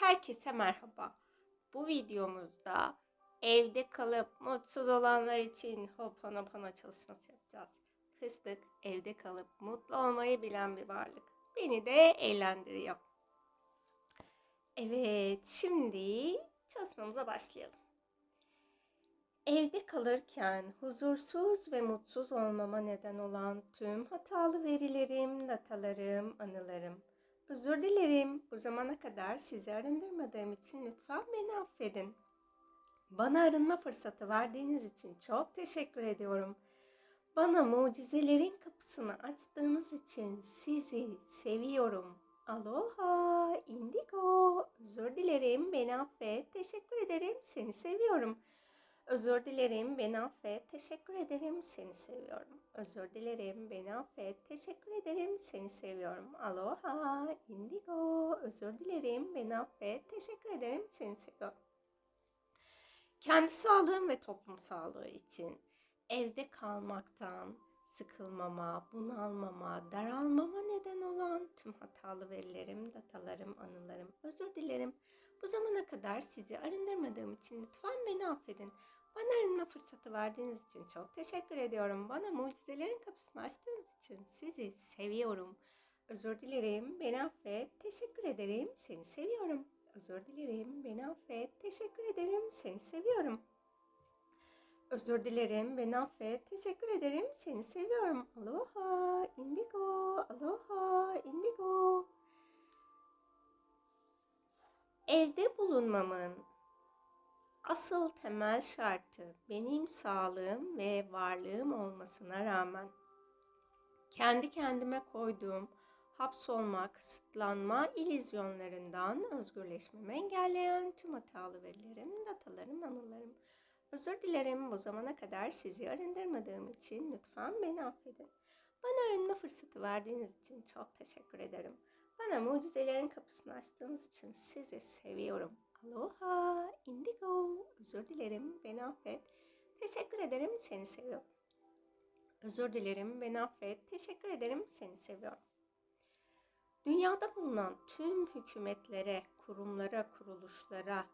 Herkese merhaba. Bu videomuzda evde kalıp mutsuz olanlar için Ho'oponopono çalışması yapacağız. Fıstık evde kalıp mutlu olmayı bilen bir varlık. Beni de eğlendiriyor. Evet, şimdi çalışmamıza başlayalım. Evde kalırken huzursuz ve mutsuz olmama neden olan tüm hatalı verilerim, datalarım, anılarım. Özür dilerim. Bu zamana kadar sizi arındırmadığım için lütfen beni affedin. Bana arınma fırsatı verdiğiniz için çok teşekkür ediyorum. Bana mucizelerin kapısını açtığınız için sizi seviyorum. Aloha, indigo. Özür dilerim, beni affet. Teşekkür ederim, seni seviyorum. Özür dilerim, beni affet. Teşekkür ederim, seni seviyorum. Özür dilerim, beni affet. Teşekkür ederim, seni seviyorum. Aloha, indigo. Özür dilerim, beni affet. Teşekkür ederim, seni seviyorum. Kendi sağlığım ve toplum sağlığı için evde kalmaktan sıkılmama, bunalmama, daralmama neden olan tüm hatalı verilerim, datalarım, anılarım. Özür dilerim. Bu zamana kadar sizi arındırmadığım için lütfen beni affedin. Bana arınma fırsatı verdiğiniz için çok teşekkür ediyorum. Bana mucizelerin kapısını açtığınız için sizi seviyorum. Özür dilerim, beni affet. Teşekkür ederim, seni seviyorum. Özür dilerim, beni affet. Teşekkür ederim, seni seviyorum. Özür dilerim, beni affet. Teşekkür ederim, seni seviyorum. Aloha, indigo, aloha, indigo. Evde bulunmamın asıl temel şartı benim sağlığım ve varlığım olmasına rağmen kendi kendime koyduğum hapsolma, kısıtlanma ilizyonlarından özgürleşmemi engelleyen tüm hatalı verilerim, datalarım, anılarım. Özür dilerim bu zamana kadar sizi arındırmadığım için lütfen beni affedin. Bana arınma fırsatı verdiğiniz için çok teşekkür ederim. Bana mucizelerin kapısını açtığınız için sizi seviyorum. Aloha, indigo. Özür dilerim, beni affet. Teşekkür ederim, seni seviyorum. Özür dilerim, beni affet. Teşekkür ederim, seni seviyorum. Dünyada bulunan tüm hükümetlere, kurumlara, kuruluşlara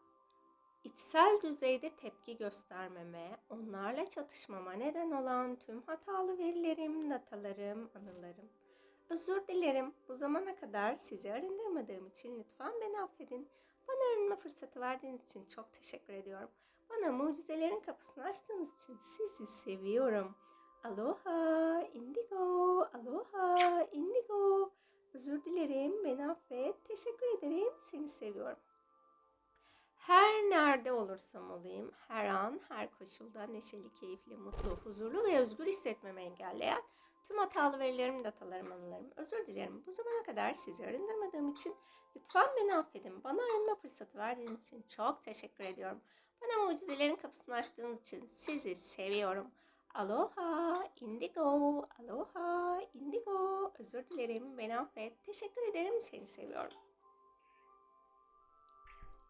içsel düzeyde tepki göstermeme, onlarla çatışmama neden olan tüm hatalı verilerim, datalarım, anılarım. Özür dilerim. Bu zamana kadar sizi arındırmadığım için lütfen beni affedin. Bana arınma fırsatı verdiğiniz için çok teşekkür ediyorum. Bana mucizelerin kapısını açtığınız için sizi seviyorum. Aloha, indigo, aloha, indigo. Özür dilerim, beni affet. Teşekkür ederim, seni seviyorum. Her nerede olursam olayım, her an, her koşulda neşeli, keyifli, mutlu, huzurlu ve özgür hissetmemi engelleyen tüm hatalı verilerim, datalarım, anılarım. Özür dilerim. Bu zamana kadar sizi arındırmadığım için lütfen beni affedin. Bana arınma fırsatı verdiğiniz için çok teşekkür ediyorum. Bana mucizelerin kapısını açtığınız için sizi seviyorum. Aloha, indigo, aloha, indigo. Özür dilerim, beni affet. Teşekkür ederim, seni seviyorum.